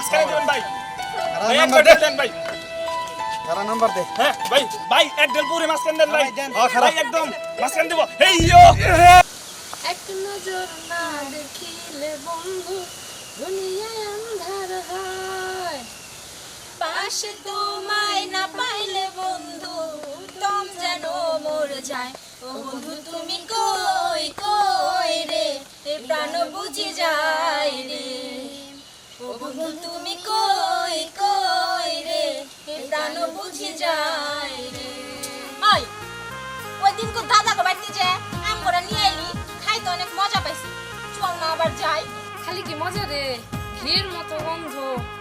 মাঝখানে দিবেন ভাই। ভাই এক নাম্বার দে। দেন ভাই। কারা নাম্বার দে। হ্যাঁ ভাই ভাই এক ডেল পুরে মাঝখানে দেন ভাই। ভাই, খারাপ। ভাই একদম মাঝখানে দিব। এই ইয়ো। এক নজর না দেখিলে বন্ধু দুনিয়ায় আন্ধার হয়। পাশে তোমায় না পাইলে বন্ধু দম যেন মোর যায়। ও বন্ধু তুমি কই কই রে? এ প্রাণ বুঝি যায় রে। ও বন্ধু তুমি কই কই রে? প্রাণ বুঝি যায় রে। ওই ওই দিন কো দাদা কো বাড়িতে যে আম করে নিয়ে আইলি খাইতে অনেক মজা পাইছি। চল না আবার যাই খালি কি মজা রে? ঘির মতো গন্ধ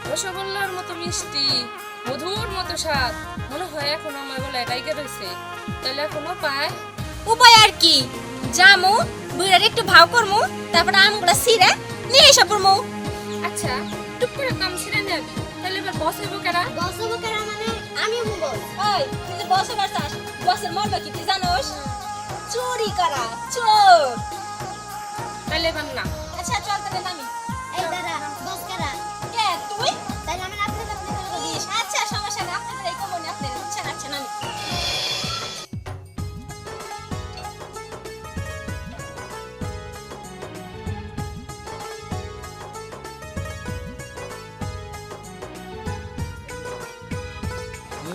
রসগোল্লার মতো মিষ্টি মধুর মতো স্বাদ। মনে হয় এখন আমার গলায় গাইকে রয়েছে তাহলে এখনও পায়? উপায় আর কি? জামু বুড়ার একটু ভাও করমু তারপর আমগুলা সিরে নিয়ে এসে পড়মু। আচ্ছা। টুক করে কাম ছেড়ে নেবি তাহলে এবার বসে বোকেরা বসবো কেরা মানে আমি বস ওই তুই বসে পারছাস বসের মর্ম কি তুই জানোস? চুরি করা? চোর। তাহলে এবার না। আচ্ছা চল তাহলে নামি।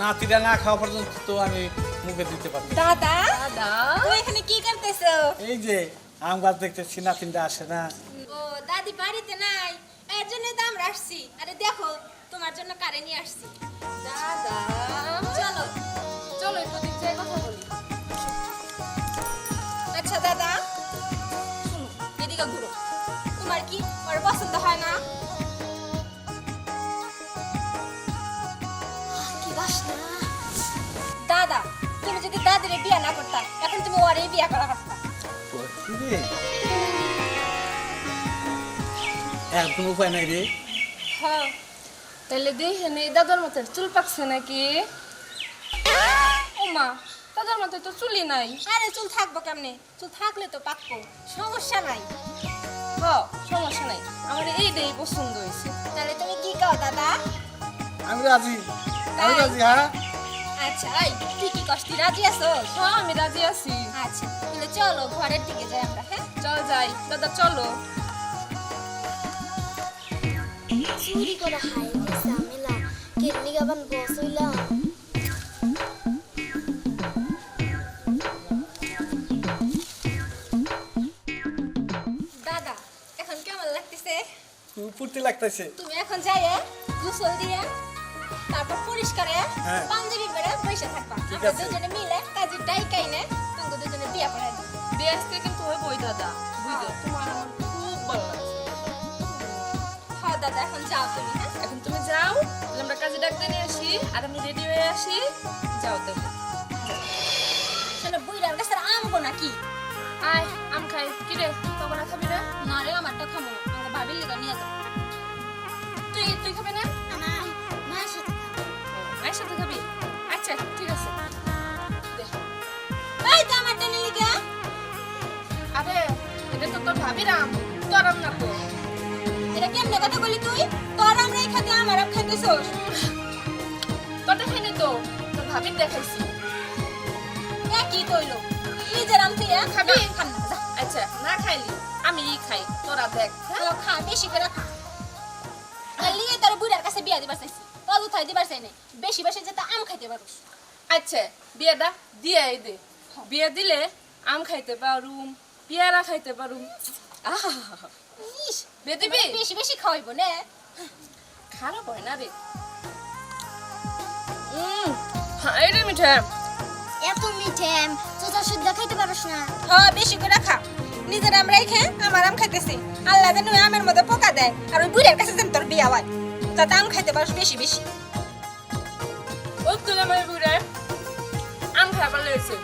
নাতিটা না খাওয়া পর্যন্ত তো আমি মুখে দিতে পারি দাদা? দাদা? তুই এখানে কি করতেছো? এই যে আম গাছ দেখতেছি নাতিনটা আসে না। ও দাদি বাড়িতে নাই। এর জন্য তো আমরা আসছি। আরে দেখো তোমার জন্য কারে নিয়ে আসছি? দাদা চলো। চলো একটু দিক যায় কথা বলি। আচ্ছা দাদা। শুনো এদিকে ঘুরো। তোমার কি ওর পছন্দ হয় না? বিয়ে না করতা এখন তুমি ওরে বিয়ে করা করতা একদম উপায় নাই রে। হ্যাঁ তাহলে দেখে নেই দাদার মাথায় চুল পাকছে নাকি? ও মা দাদার মাথায় তো চুলই নাই। আরে চুল থাকব কেমনে? চুল থাকলে তো পাকবো সমস্যা নাই। হ সমস্যা নাই আমার এইটাই পছন্দ হয়েছে। তাহলে তুমি কি কও দাদা? আমি রাজি আমি রাজি হ্যাঁ? আচ্ছা এই তুই কি কষ্ট রাজি আছো হ্যাঁ আমি রাজি আছি। আচ্ছা তাহলে চলো ঘরের দিকে যাই আমরা হ্যাঁ? চল যাই দাদা চলো। চুরি করে হাই ঝামেলা। কেমনি গাবান বস হইলাম? দাদা এখন কেমন লাগতেছে? ফুর্তি লাগতেছে। তুমি এখন যাই গোসল দিয়ে তারপর পরিষ্কার হ্যাঁ। পাঞ্জাবি পরে বসে থাকবা। আমরা দুজনে মিলে কাজের ডাইকাই নে তুমি দুজনে বিয়ে দিই দিয়ে আসতে কিন্তু ওই বই দাদা বুঝো? তোমার আমার খুব ভালো লাগছে। হ্যাঁ দাদা এখন যাও তুমি হ্যাঁ? এখন তুমি যাও আমরা কাজে ডাকতে নিয়ে আসি আর আমি রেডি হয়ে আসি যাও তাহলে শোনো কাছে আমগো নাকি? আয় আম খাই। কি রে তখন খাবি না? না রে আমারটা খামো আমার ভাবির লিগা নিয়ে যাও। তুই তুই খাবি না? মায়ের সাথে খাবি। আচ্ছা ঠিক আছে। দে। এই তো আমারটা নিয়ে লিগা আরে এটা তো তোর ভাবি রাম তোর আম না তো। এটা কেমনে কথা বলি তুই? তোর আমরা এই খাতে আমার আম খাইতেছোস? তোর দেখাইনি তো তোর ভাবির দেখাইছি। একই তৈলো। নিজের আম তুই খাবি? খাম আচ্ছা না খাইলি আমি খাই তোরা দেখ। হ্যাঁ? খা বেশি করে খা। তোর বুড়ার কাছে বিয়া দিবার চাইছি। থাই দিবার চাই নাই। বেশি বেশি যেতে আম খাইতে পারুস আচ্ছা বিয়েটা দিয়ে দে। বিয়ে দিলে আম খাইতে পারুম পেয়ারা খাইতে পারুম। ইস বিয়ে দিবি? বেশি বেশি খাওয়াইবো নে। খারাপ হয় না রে। উম, রে মিঠা এত মিঠে শুদ্ধ খাইতে পারস না। হ্যাঁ বেশি করে খা। নিজের আম রেখে আমার আম খাইতেছি। আল্লাহ যেন আমের মধ্যে পোকা দেয় আর ওই বুড়ার কাছে যেন তোর বিয়া হয়। তাতে আম খাইতে পারস বেশি বেশি। তুলে আমার বুড়ে আম খাবার লেগেছে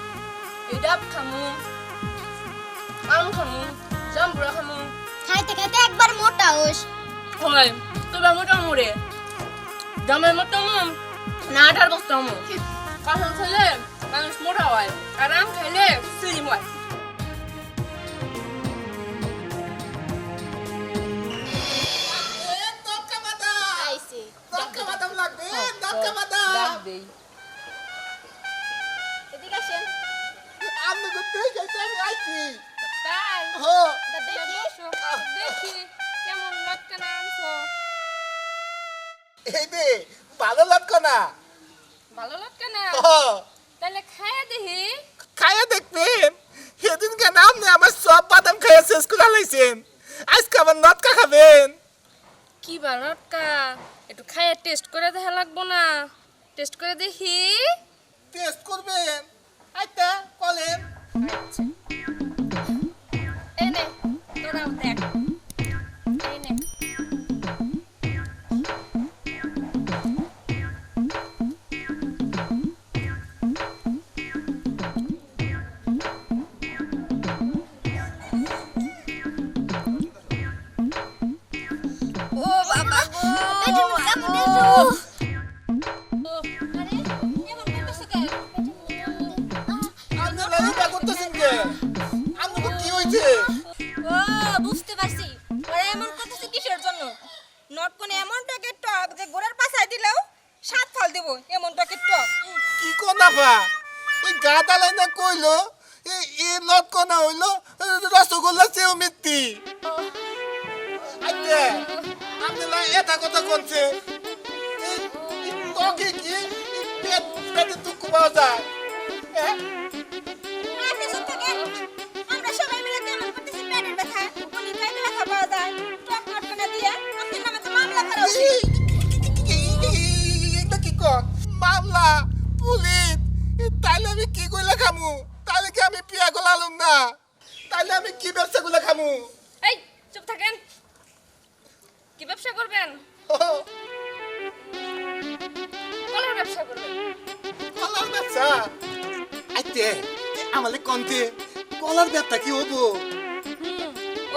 এটা খামু আম খামু জাম্বুরা খামু খাইতে খাইতে একবার মোটা হোস হয় তোরা মোটা মুড়ে জামের মতো না আঠার বস্তা মুম কাঁঠাল খেলে মানুষ মোটা হয় আর আম খাইলে সিলিম হয় খাবেন? কি বা লটকা? একটু খায়ে টেস্ট করে দেখা লাগবো না। টেস্ট করে দেখি। টেস্ট করবেন? আইতা কলেন। এই ওই গাদা লাইনা কইলো এ- এ লত হইল রসগোল্লা চেয়েও আচ্ছা আপনি এটা কথা করছে এই- এই কি? পেট পেটে দুঃখ পাওয়া যায়। হ্যাঁ? মামলা পুলিশ এ তাইলে আমি কি কইলা খামু? তাইলে কি আমি পিয়া গোলালুম না? তাইলে আমি কি ব্যবসা গুলা খামু? এই চুপ থাকেন। কি ব্যবসা করবেন? কলার ব্যবসা করবেন। কলার ব্যবসা? আইতে আমালে কন্তে কলার ব্যবসা কি হব?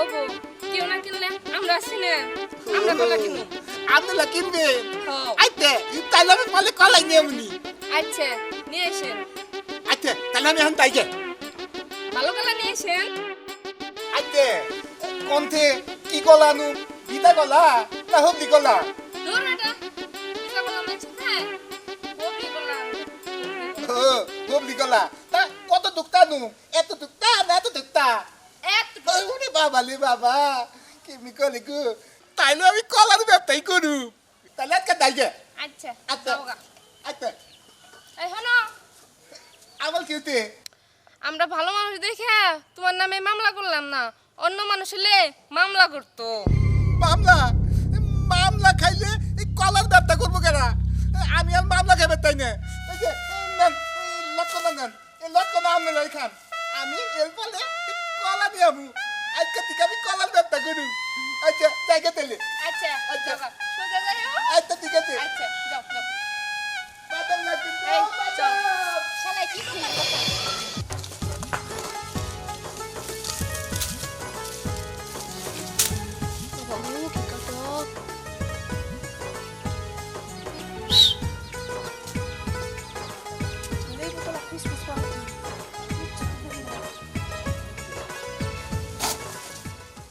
ওগো কেউ না কিনলে আমরা আছি না। আমরা কলা কিনুম আপনারা কিনবেন। আইতে তাইলে আমি পালে কলাই নিয়ে আচ্ছা নিয়ে এসেন আইতে তাইলে আমি এখন তাইকে ভালো কলা নিয়ে এসেন আইতে কন্তে কি কলা নু? কলা না হবলি কলা দূর এটা পিঠা কলা নিয়েছে হ্যাঁ ববলি কলা হবলি কলা তা কত দুঃখতা নু? এত দুঃখতা না এত দুঃখতা এক ওরে বাবা লে বাবা কেমনি কলে গো। তাইলে আমি কলার ব্যবসাই করু। তাহলে আজকে তাইকে আচ্ছা আচ্ছা আচ্ছা আমার কিউতে আমরা ভালো মানুষ দেখে তোমার নামে মামলা করলাম না। অন্য মানুষ হলে মামলা করতো। মামলা? মামলা খাইলে এই কলার ব্যবসা করব কেন আমি আর মামলা খাইবে তাই না। এই যে এই খান আমি এর ফলে কলা নিয়ে আমু আজকে থেকে আমি কলার ব্যবসা করু আচ্ছা জায়গা তেলে আচ্ছা আচ্ছা। সোজা আচ্ছা ঠিক আছে। আচ্ছা যাও যাও। শালাই কি কথা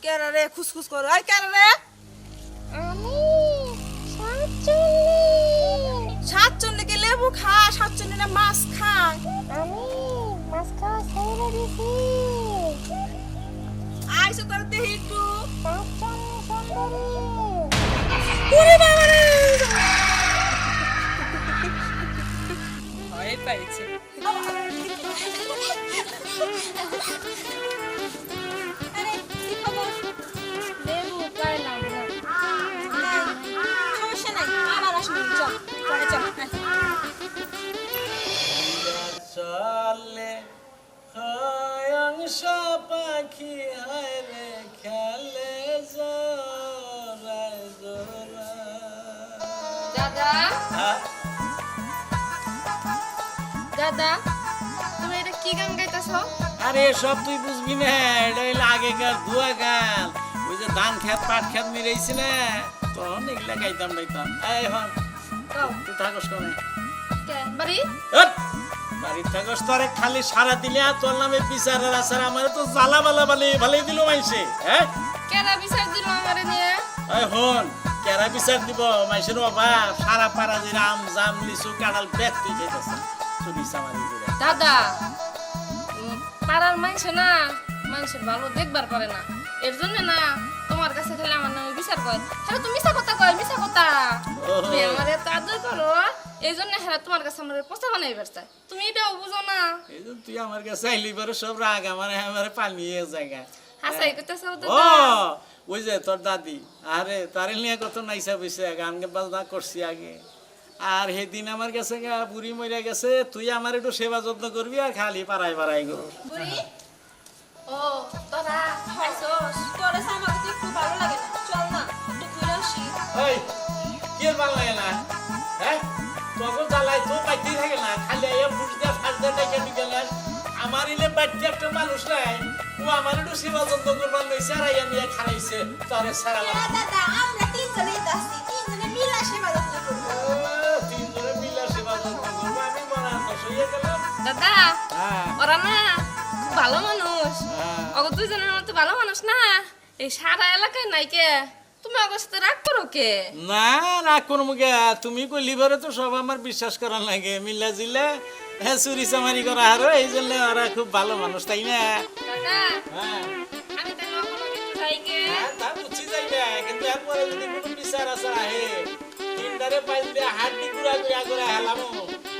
কেন রে খুসখুস করো আর কেন রে আমি লেবু খা সাতচন্ডিটা মাছ খায় আমি মাছ খাওয়া ছেড়ে দিছি আইসো তোর দেহি একটু। ওরে বাবা রে! ভয় পাইছে। দাদা তুমি এটা কি গান গাইতেছো? আরে সব তুই বুঝবি না এটা হইলে আগেকার গান। ওই যে ধান খেত পাট খেত মিলাইছি না তখন এগুলা গাইতাম গাইতাম। এই হন তুই থাকস কমে। বাড়ি? বাড়ির থাকস তোরে খালি সারা দিলে আর তোর নামে বিচারের আসার আমার তো জ্বালা বালা বালি ভালোই দিল মাইছে হ্যাঁ কেনা বিচার দিল আমারে নিয়ে? এই হন কেরা বিচার দিব? মাইসের অভাব সারা পাড়া যে আম জাম লিচু কাঁঠাল ব্যাগ তুই চুরি চামারি দাদা পাড়ার মানুষ না মানুষের ভালো দেখবার পারে না। এর জন্য না তোমার কাছে খালি আমার নামে বিচার করে। হ্যাঁ তুমি মিশা কথা কয় মিশা কথা। তুমি আমার এত আদর করো এই জন্য হ্যাঁ তোমার কাছে আমার পোষা বানাই বেড়ায় তুমি এটাও বুঝো না। এই যে তুই আমার কাছে আইলি পরে সব রাগ আমার আমার পালিয়ে জায়গা হাসাই করতেছ ও দাদা। ওই যে তোর দাদি? আরে তারে নিয়ে কত নাইসা বসে গান বাজনা করছি আগে। আর সেদিন আমার কাছে গা বুড়ি মরিয়া গেছে তুই আমার একটু সেবা যত্ন করবি আর খালি পাড়াই পাড়াই করো বুড়ি? ও তোরা তোর এসে তো একটু ভালো লাগে না। চল না একটু ঘুরে আসি। ওই কি আর ভালো লাগে না? হ্যাঁ? তখন জ্বালাই তো বাইতেই থাকে না খালি ডেকে নিয়ে গেলে আমার ইলে বাড়িতে একটা মানুষ নাই ও আমার একটু সেবা যত্ন করবার লইছে আর খাইছে তোরে সারা দাদা আমরা তিনজনেই তো আছি তিনজনে মিলে সেবা যত্ন করব। তিনজনে মিলে সেবা যত্ন করব আমি হয় হয়ে গেলাম। দাদা হ্যাঁ। ওরা না খুব ভালো মানুষ। হ্যাঁ। অগ দুইজনের মতো ভালো মানুষ না। এই সারা এলাকায় নাই কে? তুমি অগর সাথে রাগ করো কে? না না কোন মুখে তুমি কইলি পরে তো সব আমার বিশ্বাস করার লাগে মিল্লা জিল্লা। হ্যাঁ চুরি চামারি করা হারো এই জন্য ওরা খুব ভালো মানুষ তাই না? হ্যাঁ কিন্তু যাই কে হ্যাঁ, তা বুঝছি যাই না কিন্তু এরপরে যদি কোনো বিচার আছে আহে তিনটারে পাইল দিয়ে হাড্ডি গুড়া গুড়া করে হেলামো।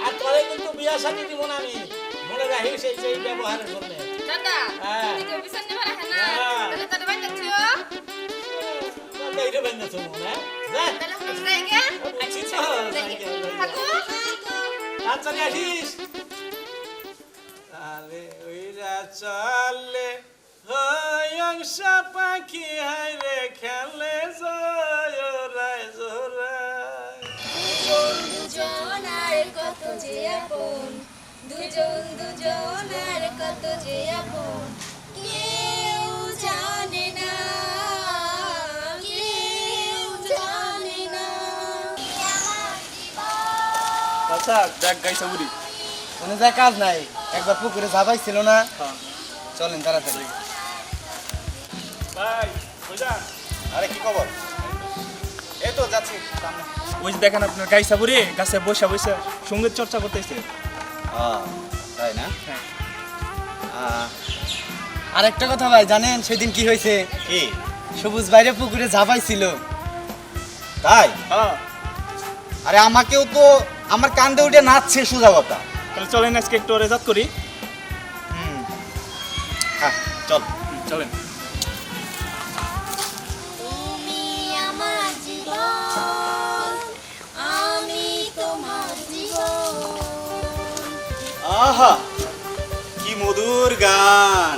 আর পরে কিন্তু বিয়া শাদি দিব না আমি। মনে সেই সেই ব্যবহারের জন্য। দাদা হ্যাঁ। বিচার নিবার না? হ্যাঁ। তাহলে তাদের বাইরে যাচ্ছিও এইটা বেঁধে তুমি না যা তাহলে আমরা যাই কে বুঝছি তো, যাই গে, যাই গে। থাকো। আচ্ছা আসিস। আরে ওইরা চলে হংস পাখি হাই রে খেলে জয় রায় জোরায়। দুজনার কত যে আপন দুজন দুজনার কত যে আপন। কেউ জানে না কেউ জানে না। আচ্ছা দেখ গাইছা বুড়ি। কোনো যায় কাজ নাই। একবার পুকুরে ঝাপাই ছিল না। চলেন তাড়াতাড়ি। আরে কি খবর? এই তো যাচ্ছি। ওই দেখেন আপনার গাইছা বুড়ি গাছে বসে বসে সংগীত চর্চা করতেছে। তাই না? হ্যাঁ। আহ, আরেকটা কথা ভাই জানেন সেদিন কি হয়েছে? কি? সবুজ বাইরে পুকুরে ঝাপাই ছিল। তাই? হ্যাঁ। আরে আমাকেও তো আমার কান্দে উঠে নাচছে সোজা কথা। তাহলে চলেন আজকে একটু রেজাত করি। হুম। হ্যাঁ চল। চলেন। তুমি আমার জীবন আমি তোমার জীবন। আহা কি মধুর গান।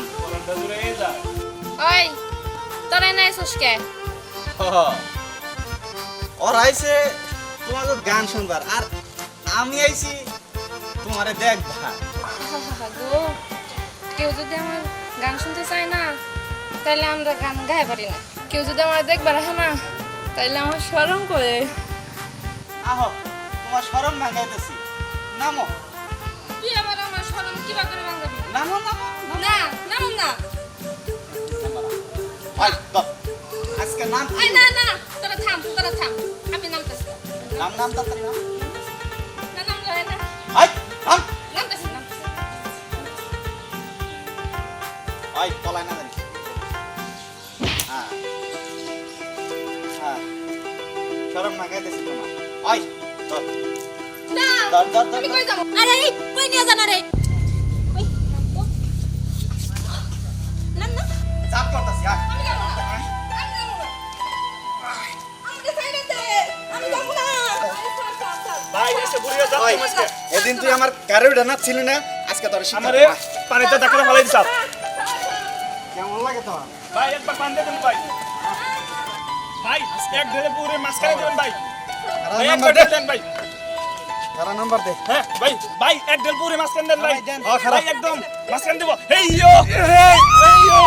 ওই তোরা না এসোস কে? ওর আইছে তোমাকে গান শুনবার আর আমি আইছি তোমারে গো কেউ যদি আমার গান শুনতে চায় না তাহলে আমরা গান গায়ে পারি না। কেউ যদি আমার দেখবার হ্যাঁ না তাহলে আমার স্মরণ করে। আহো তোমার স্মরণ ভাঙাইতেছি। নামো। তুই আবার আমার স্মরণ কিবা করে ভাঙাবি? নামো নামো না নাম না। আজকে নাম আই না না তোরা থাম তোরা থাম আমি নামতেছি। নাম নাম তাড়াতাড়ি নাম। এদিন তুই আমার গাড়ি উঠে নাচছিলি না আজকে তোর আমারে পানিতে ডাকলে ফেলাই দিছ কেমন লাগে তোমার? ভাই একবার পান দেবেন ভাই। ভাই এক ঢেলে পুরে মাঝখানে দেবেন ভাই। ভাই নাম্বার একবার দেন ভাই। খারা নাম্বার দে। হ্যাঁ ভাই ভাই এক ঢেল পুরে মাঝখানে দেন ভাই। ভাই, দেন। ভাই একদম মাঝখানে দেবো। এই ইয়ো! এই ইয়ো!